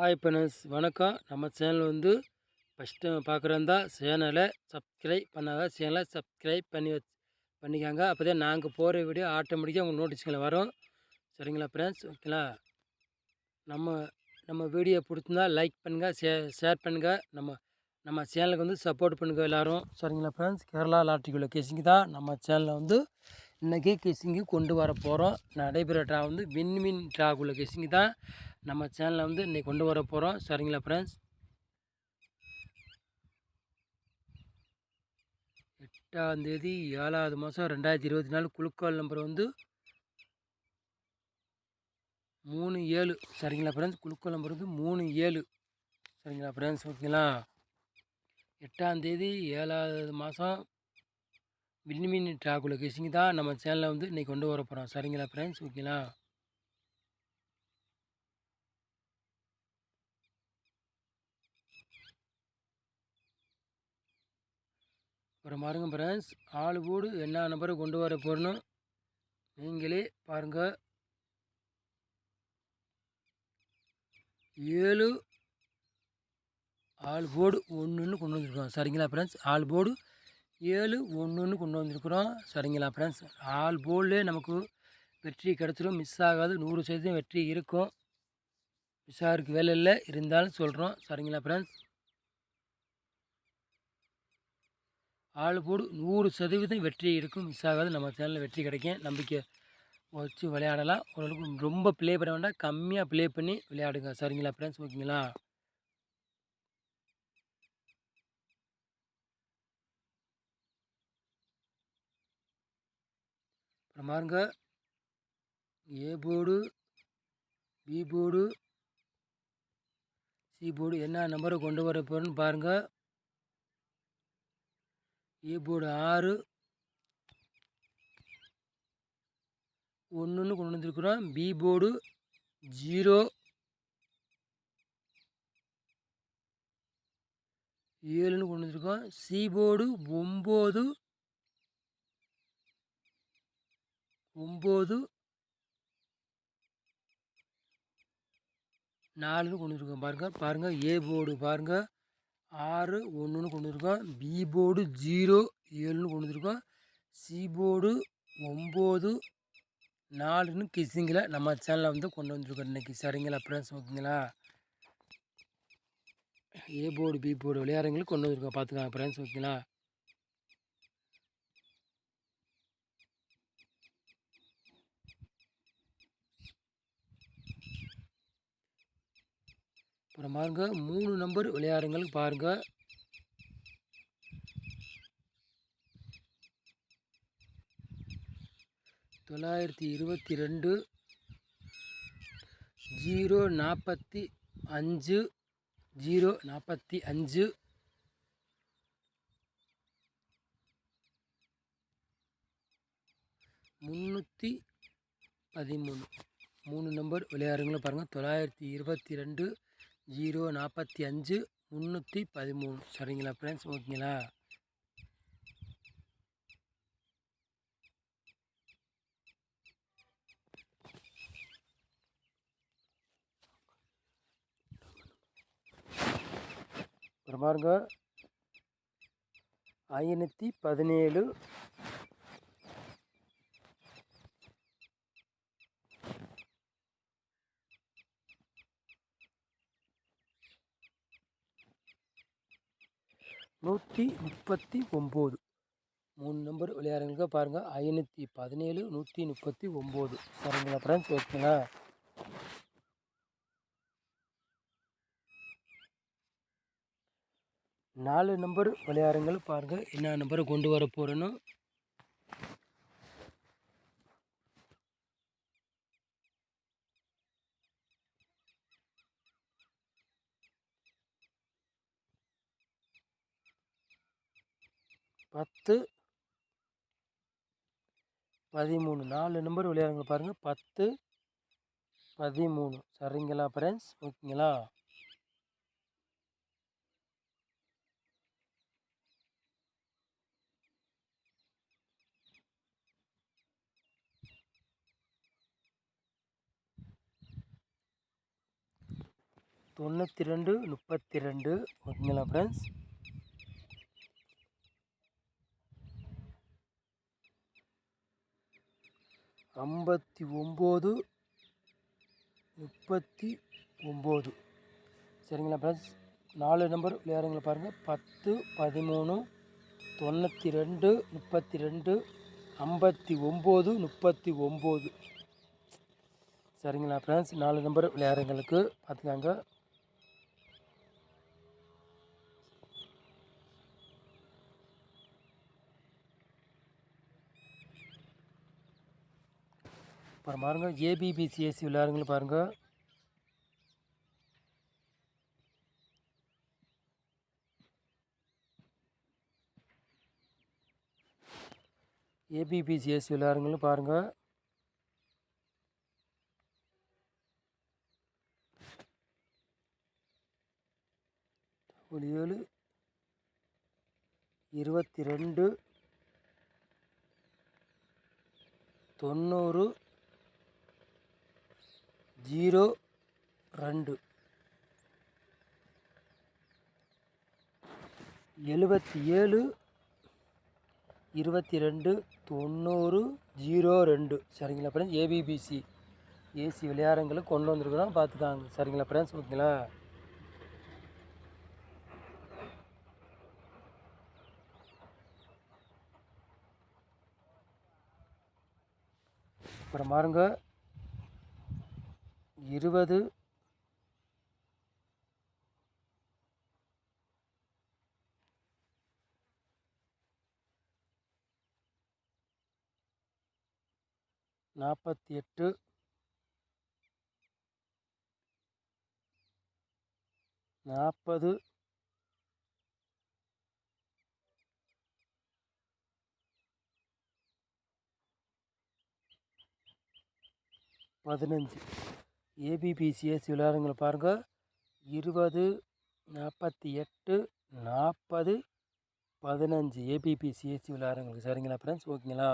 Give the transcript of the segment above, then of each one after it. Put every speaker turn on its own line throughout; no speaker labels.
Hi friends வணக்கம். நம்ம channel வந்து ஃபஸ்ட் டைம் பார்க்குறதா சேனலை சப்ஸ்கிரைப் பண்ணாத சேனலை சப்ஸ்கிரைப் பண்ணி வச்சு பண்ணிக்காங்க. அப்போ தான் நாங்கள் போகிற வீடியோ ஆட்டோமேட்டிக்காக உங்கள் நோட்டிஸ்களை வரும். சரிங்களா ஃப்ரெண்ட்ஸ் ஓகேங்களா நம்ம நம்ம வீடியோ பிடிச்சிருந்தா லைக் பண்ணுங்கள் ஷே ஷேர் பண்ணுங்கள் நம்ம நம்ம சேனலுக்கு வந்து சப்போர்ட் பண்ணுங்கள் எல்லோரும். சரிங்களா ஃப்ரெண்ட்ஸ் கேரளா லாட்ரிக்குள்ள கேசிங்க தான் நம்ம சேனலில் வந்து இன்றைக்கி கிசிங்கு கொண்டு வர போகிறோம் நடைபெற ட்ரா வந்து விண்மின் ட்ராக்குள்ள கிசிங்கு தான். நம்ம சேனலில் வந்து இன்றைக்கி கொண்டு வர போகிறோம் சரிங்களா ஃப்ரெண்ட்ஸ் எட்டாந்தேதி ஏழாவது மாதம் ரெண்டாயிரத்தி இருபத்தி நாலு குழுக்கால் நம்பர் வந்து மூணு ஏழு. சரிங்களா ஃப்ரெண்ட்ஸ் குழுக்கால் நம்பர் வந்து மூணு ஏழு. சரிங்களா ஃப்ரெண்ட்ஸ் ஓகேங்களா? எட்டாந்தேதி ஏழாவது மாதம் விண்மீன் டிராகுல கிசிங் தான் நம்ம சேனலில் வந்து இன்றைக்கி கொண்டு வர போகிறோம் சரிங்களா ஃப்ரெண்ட்ஸ் ஓகேங்களா? அப்புறம் பாருங்கள் ஃப்ரெண்ட்ஸ் ஆள் வீடு என்ன நம்பரை கொண்டு வர போகிறணும் நீங்களே பாருங்கள் ஏழு. ஆள் போர்டு ஒன்றுன்னு கொண்டு வந்திருக்கிறோம். சரிங்களா ஃப்ரெண்ட்ஸ் ஆள் போர்டு ஏழு ஒன்றுன்னு கொண்டு வந்திருக்கிறோம். சரிங்களா ஃப்ரெண்ட்ஸ் ஆள் போர்டிலே நமக்கு வெற்றி கிடச்சிரும். மிஸ் ஆகாது. நூறு சதவீதம் வெற்றி இருக்கும். மிஸ் ஆகிறதுக்கு வேலை இல்லை. இருந்தாலும் சொல்கிறோம் சரிங்களா ஃப்ரெண்ட்ஸ் ஆள் போடு நூறு சதவீதம் வெற்றி இருக்கும் மிஸ் ஆகாது. நம்ம சேனலில் வெற்றி கிடைக்கும். நம்பிக்கை வச்சு விளையாடலாம். ஓரளவுக்கு ரொம்ப ப்ளே பண்ண வேண்டாம். கம்மியாக ப்ளே பண்ணி விளையாடுங்க. சரிங்களா ஃப்ரெண்ட்ஸ் ஓகேங்களா? அப்புறம் பாருங்க. A board B board C board என்ன நம்பரை கொண்டு வர போகிறோன்னு பாருங்கள் ஏ போர்டு ஆறு. ஒன்றுன்னு கொண்டு வந்துருக்குறோம். B board zero. ஏழுன்னு கொண்டு வந்துருக்கோம். சி போர்டு ஒம்பது. ஒம்பது. நாலுன்னு கொண்டு வந்துருக்கோம். பாருங்கள் பாருங்கள் ஏ போர்டு பாருங்கள் ஆறு ஒன்றுன்னு கொண்டு வந்திருக்கோம் பி போர்டு ஜீரோ ஏழுன்னு கொண்டு வந்துருக்கோம் சி போர்டு ஒம்பது நாலுன்னு கிசிங்கில் நம்ம சேனலில் வந்து கொண்டு வந்துருக்கோம் இன்றைக்கி சரிங்களா ஃப்ரெண்ட்ஸ் ஓகேங்களா? ஏ போர்டு பி போர்டு விளையாடுறவங்களுக்கு கொண்டு வந்துருக்கோம். பார்த்துக்காங்க ஃப்ரெண்ட்ஸ் ஓகேங்களா? அப்புறம் பாருங்கள் மூணு நம்பர் விளையாடுங்கள் பாருங்கள் தொள்ளாயிரத்தி இருபத்தி ரெண்டு ஜீரோ நாற்பத்தி அஞ்சு ஜீரோ நாற்பத்தி அஞ்சு. முந்நூற்றி பதிமூணு. மூணு நம்பர் விளையாடுங்களும் பாருங்கள் தொள்ளாயிரத்தி இருபத்தி ரெண்டு ஜீரோ நாற்பத்தி அஞ்சு முந்நூற்றி பதிமூணு. சரிங்களா ஃப்ரெண்ட்ஸ் ஓகேங்களா? பாருங்க. ஐநூற்றி பதினேழு நூற்றி முப்பத்தி ஒம்பது. மூணு நம்பர் விளையாடுங்க பாருங்கள் ஐநூற்றி பதினேழு நூற்றி முப்பத்தி ஒம்பது. சரிங்களா ஃப்ரெண்ட்ஸ் ஓகேங்களா? நாலு நம்பர் விளையாடுங்கள் பாருங்கள் என்ன நம்பரை கொண்டு வர போகிறேன்னு பத்து பதிமூணு. நாலு நம்பர் விளையாடுங்க பாருங்கள் பத்து பதிமூணு. சரிங்களா ஃப்ரெண்ட்ஸ் ஓகேங்களா? தொண்ணூற்றி ரெண்டு முப்பத்தி ரெண்டு ஓகேங்களா ஃப்ரெண்ட்ஸ் ஐம்பத்தி ஒம்பது முப்பத்தி ஒம்பது. சரிங்களா ஃப்ரெண்ட்ஸ் நாலு நம்பர் விளையாடுங்களை பாருங்கள் பத்து பதிமூணு தொண்ணூற்றி ரெண்டு முப்பத்தி ரெண்டு ஐம்பத்தி ஒம்பது முப்பத்தி ஒம்பது. சரிங்களா ஃப்ரெண்ட்ஸ் நாலு நம்பர் விளையாடுறவங்களுக்கு பார்த்துக்காங்க. அப்புறம் பாருங்கள் ஏபிபிசிஎஸ்சி விளையாடுங்களும் பாருங்கள் ஏபிபிசிஎஸ்சி விளையாடுங்களும் பாருங்கள் ஒரு ஏழு இருபத்தி ரெண்டு தொண்ணூறு ஜீரோ ரெண்டு. எழுபத்தி ஏழு இருபத்தி ரெண்டு தொண்ணூறு ஜீரோ ரெண்டு. சரிங்களா ஃப்ரெண்ட்ஸ் ஏபிபிசி ஏசி விளையாடுங்களுக்கு கொண்டு வந்திருக்கிறோம். பார்த்துக்காங்க. சரிங்களா ஃப்ரெண்ட்ஸ் ஓகேங்களா? அப்புறம் பாருங்கள் இருபது நாற்பத்தி எட்டு நாற்பது பதினஞ்சு. ஏபிபிசிஎஸ் விளையாடுங்களை பாருங்கள் இருபது நாற்பத்தி எட்டு நாற்பது பதினஞ்சு ஏபிபிசிஎஸ்சி விளையாடுங்களுக்கு சரிங்களா ஃப்ரெண்ட்ஸ் ஓகேங்களா?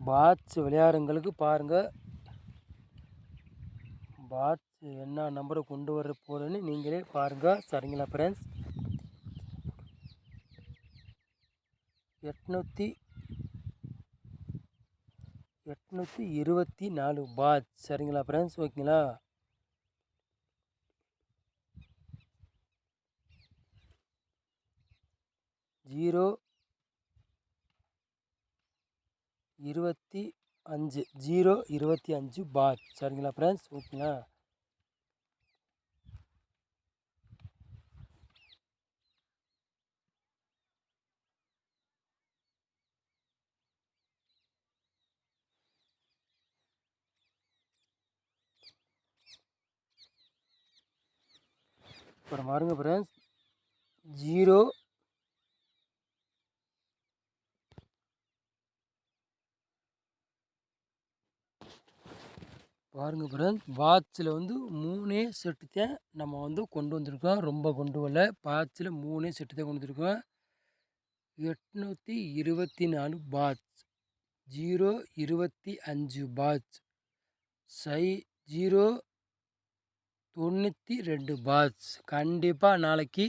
பாட்ஸ் விளையாடுங்களுக்கு பாருங்கள் பாட்ஸ் என்ன நம்பரை கொண்டு வர போகிறேன்னு நீங்களே பாருங்கள் சரிங்களா ஃப்ரெண்ட்ஸ் எட்நூற்றி எட்நூற்றி இருபத்தி நாலு பாட்ச் சரிங்களா ஃப்ரெண்ட்ஸ் ஓகேங்களா? ஜீரோ இருபத்தி அஞ்சு ஜீரோ இருபத்தி அஞ்சு பார். சரிங்களா ஃப்ரெண்ட்ஸ் ஓகேங்களா? அப்புறம் பாருங்கள் ஃப்ரெண்ட்ஸ் ஜீரோ பாருங்கள் ஃப்ரெண்ட்ஸ் வாட்சில் வந்து மூணே செட்டு தான் நம்ம வந்து கொண்டு வந்திருக்கோம். ரொம்ப கொண்டு வரல. பாட்சில் மூணே செட்டு தான் கொண்டு வந்திருக்கோம். எட்நூற்றி இருபத்தி நாலு பாட்ச். ஜீரோ இருபத்தி அஞ்சு பாட்ச். சை ஜீரோ தொண்ணூற்றி ரெண்டு பாட்ச். கண்டிப்பாக நாளைக்கு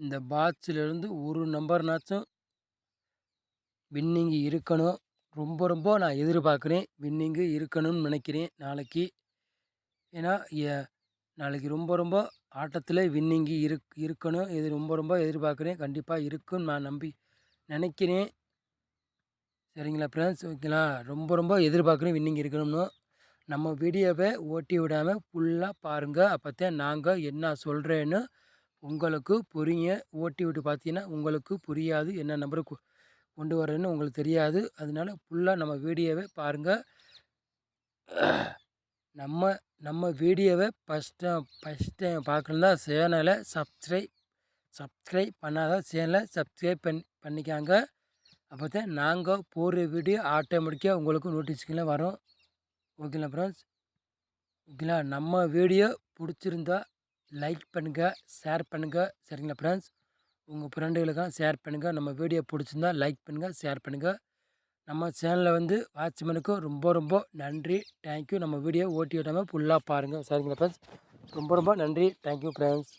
இந்த பாட்சிலேருந்து ஒரு நம்பர்னாச்சும் வின்னிங் இருக்கணும். ரொம்ப ரொம்ப நான் எதிர்பார்க்குறேன். வின்னிங்கு இருக்கணும்னு நினைக்கிறேன் நாளைக்கு. ஏன்னா நாளைக்கு ரொம்ப ரொம்ப ஆட்டத்தில் வின்னிங்கு இருக் இருக்கணும். இது ரொம்ப ரொம்ப எதிர்பார்க்குறேன். கண்டிப்பாக இருக்குன்னு நான் நம்பி நினைக்கிறேன். சரிங்களா ஃப்ரெண்ட்ஸ் ஓகேங்களா ரொம்ப ரொம்ப எதிர்பார்க்குறேன் வின்னிங் இருக்கணும்னு. நம்ம வீடியோவை ஓட்டி விடாமல் ஃபுல்லாக பாருங்கள் அப்போ தான் நாங்கள் என்ன சொல்கிறேன்னு உங்களுக்கு புரிய ஓட்டி விட்டு பார்த்தீங்கன்னா உங்களுக்கு புரியாது. என்ன நம்பருக்கு கொண்டு வரேன்னு உங்களுக்கு தெரியாது. அதனால ஃபுல்லாக நம்ம வீடியோவை பாருங்கள் நம்ம நம்ம வீடியோவை ஃபஸ்ட் டைம் ஃபஸ்ட் டைம் பார்க்கணுன்னா சேனலை சப்ஸ்கிரைப் சப்ஸ்கிரைப் பண்ணாத சேனலை சப்ஸ்கிரைப் பண் பண்ணிக்காங்க. அப்போ தான் நாங்கள் போடுற வீடியோ ஆட்டோமேட்டிக்காக உங்களுக்கு நோட்டிஃபிகேஷன் வரும். ஓகேங்களா ஃப்ரெண்ட்ஸ் ஓகேங்களா நம்ம வீடியோ பிடிச்சிருந்தா லைக் பண்ணுங்கள் ஷேர் பண்ணுங்கள் சரிங்களா ஃப்ரெண்ட்ஸ் உங்கள் ஃப்ரெண்டுகளுக்கெல்லாம் ஷேர் பண்ணுங்கள் நம்ம வீடியோ பிடிச்சிருந்தா லைக் பண்ணுங்கள் ஷேர் பண்ணுங்கள் நம்ம சேனலில் வந்து வாட்ச்மேனுக்கும் ரொம்ப ரொம்ப நன்றி. தேங்க்யூ நம்ம வீடியோ ஓட்டி விடாமல் ஃபுல்லாக பாருங்கள் சரிங்களா ஃப்ரெண்ட்ஸ் ரொம்ப ரொம்ப நன்றி. Thank you friends